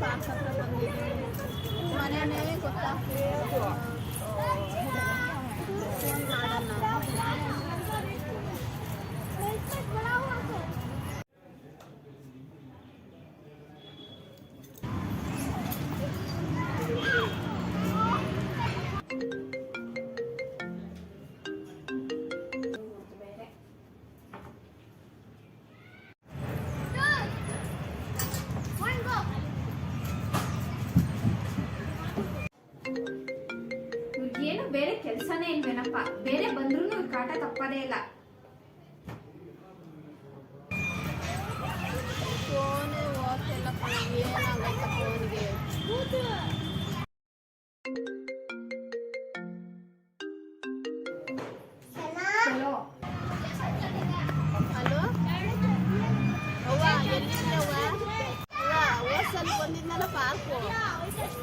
Park ಹತ್ರ ಬಂದಿದ್ದೀವಿ ಮನೆಯೇ ಗೊತ್ತಾಗ್ತಿದೆ ಇಲ್ವೇನಪ್ಪ ಬೇರೆ ಬಂದ್ರು ಕಾಟ ತಪ್ಪದೇ ಇಲ್ಲ. ಪಾರ್ಕ್.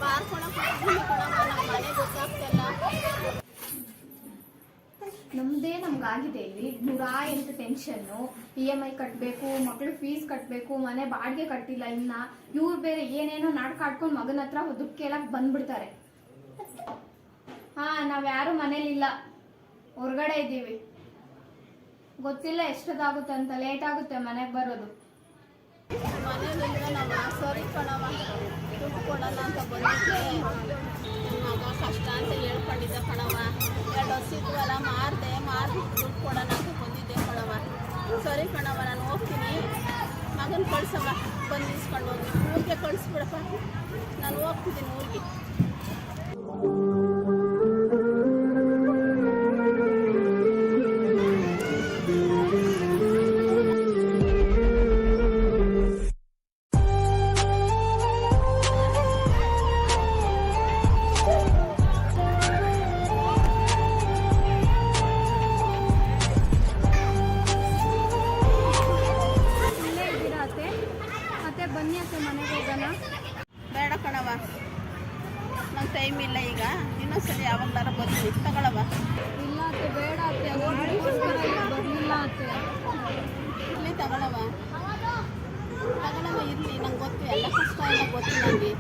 ಪಾರ್ಕು ಒಳಗೆ ಮನೆ ಗೊತ್ತಾಗ್ತಿಲ್ಲ ನಮ್ದೇ ನಮ್ಗಾಗಿದೆ ಇಲ್ಲಿ. ನೂರ ಎಂಟು ಟೆನ್ಷನ್ನು ಇ ಎಂ ಐ ಕಟ್ಟಬೇಕು ಮಕ್ಕಳು ಫೀಸ್ ಕಟ್ಟಬೇಕು ಮನೆ ಬಾಡಿಗೆ ಕಟ್ಟಿಲ್ಲ ಇನ್ನ. ಇವ್ರು ಬೇರೆ ಏನೇನೋ ನಾಟಕ ಆಡ್ಕೊಂಡು ಮಗನ ಹತ್ರ ದುಡ್ಡು ಕೇಳಕ್ ಬಂದ್ಬಿಡ್ತಾರೆ. ಹಾ ನಾವು ಯಾರು ಮನೇಲಿಲ್ಲ ಹೊರಗಡೆ ಇದ್ದೀವಿ. ಗೊತ್ತಿಲ್ಲ ಎಷ್ಟೊತ್ತಾಗುತ್ತೆ ಅಂತ. ಲೇಟ್ ಆಗುತ್ತೆ ಮನೆಗೆ ಬರೋದು. ಕಷ್ಟ ಅಂತ ಹೇಳ್ಕೊಂಡಿದ್ದೆ ಕಣವ ಎರಡು ವರ್ಷ ಇದ್ವಲ್ಲ ದುಡ್ಡು ಕೊಡೋಣ ಅಂತ ಬಂದಿದ್ದೆ ಕಣವ ಸರಿ ಕಣವ ನಾನು ಹೋಗ್ತೀನಿ. ಮಗನ ಕಳ್ಸವ ಬಂದು ಇಸ್ಕೊಂಡು ಹೋಗಿ ಊರಿಗೆ ಕಳಿಸ್ಬಿಡಪ್ಪ. ನಾನು ಹೋಗ್ತಿದ್ದೀನಿ ಊರಿಗೆ ಟೈಮ್ ಇಲ್ಲ ಈಗ. ಇನ್ನೊಂದ್ಸರಿ ಯಾವಾಗಲಾರ ಬರ್ತೀನಿ ತಗೊಳವ ಇಲ್ಲ ಅತ್ತೆ ಬೇಡ ಅತ್ತೆ ಬರಲಿಲ್ಲ ಅತ್ತೆ. ಇರ್ಲಿ ತಗೊಳವ ತಗೊಳವ ಇರ್ಲಿ ನಂಗೆ ಗೊತ್ತು ಎಲ್ಲ ಕಷ್ಟ ಎಲ್ಲ ಗೊತ್ತು ನನಗೆ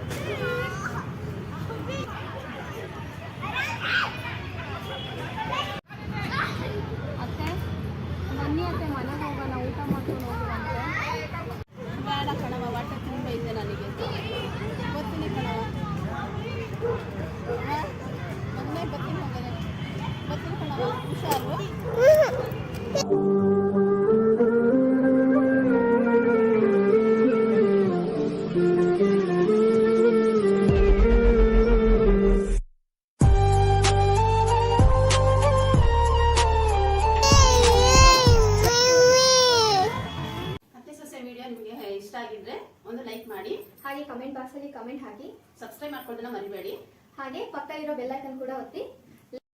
ಹಾಗೆ ಕಮೆಂಟ್ ಬಾಕ್ಸಲ್ಲಿ ಕಮೆಂಟ್ ಹಾಕಿ. ಸಬ್ಸ್ಕ್ರೈಬ್ ಮಾಡ್ಕೊಳ್ಳೋದನ್ನ ಮರಿಬೇಡಿ. ಹಾಗೆ ಪಕ್ಕ ಇರೋ ಬೆಲ್ಲೈಕನ್ ಕೂಡ ಒತ್ತಿ.